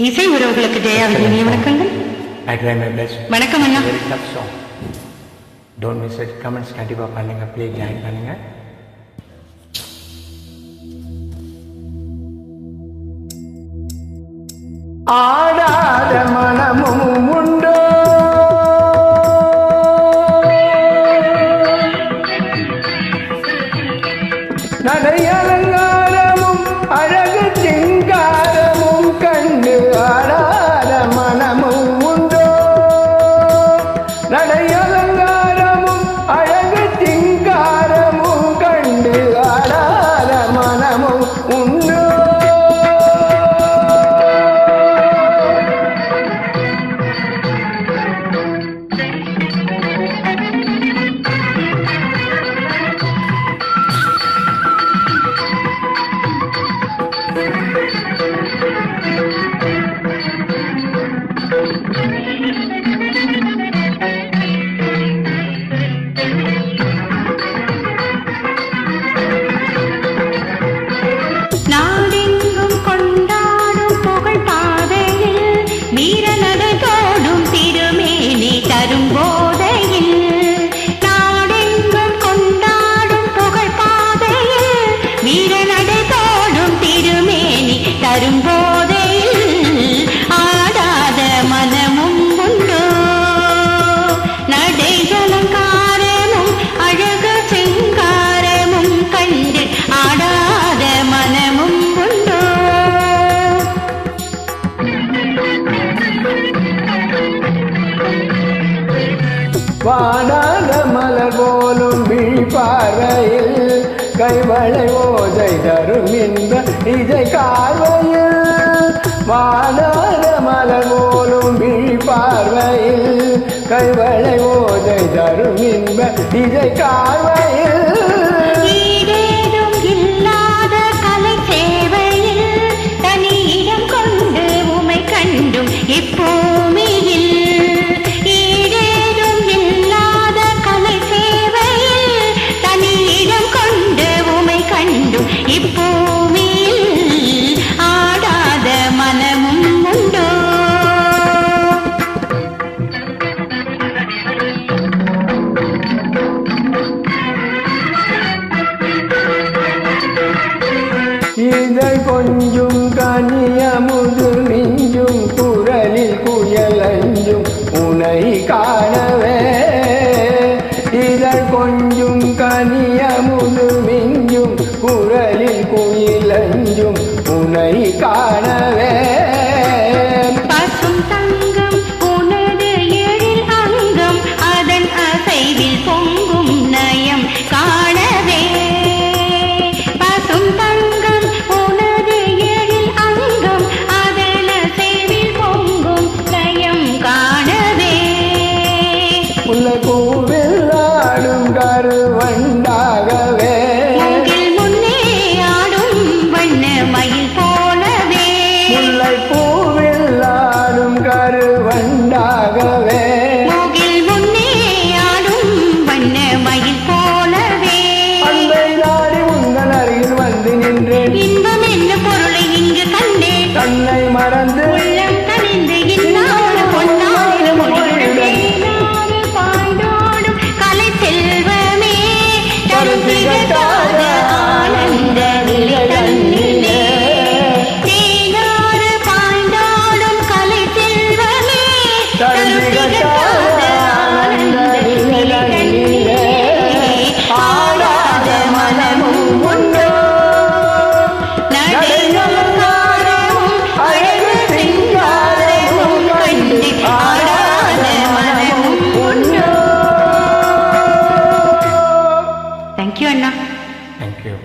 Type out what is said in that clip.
இசை உறவுகளுக்கு ஜெயாவின் இனிய வணக்கங்கள் I try my best. வணக்கம் அண்ணா Very tough song. Don't miss it. Comments கண்டிப்பா பண்ணுங்க ப்ளே ஜாயின் பண்ணுங்க ஆடாத மனமும் உண்டோ நடையலங்காரமும் நடையலங்காரமும் அழகு திங்காரமும் கண்டு ஆடாத மனமும் உண்டு. వీరన வாடாத மலர் போலும் விழிப்பார்வையில் கைவளை ஓசை தரும் இந்த இதை கார்வையில் வாடாத மலர் போலும் விழிப்பார்வையில் கைவளை ஓசை தரும் இன்ப இதை கார்வையில் ஈடேதும் இதை கொஞ்சும் கனியமுது மிஞ்சும் குரலில் குயலஞ்சும் உனை காணவே. இதழ் கொஞ்சும் கனியமுது மிஞ்சும் குரலில் குயிலஞ்சும் உனை காணவே. ಥ್ಯಾಂಕ್ ಯು ಅಣ್ಣ ಥ್ಯಾಂಕ್ ಯು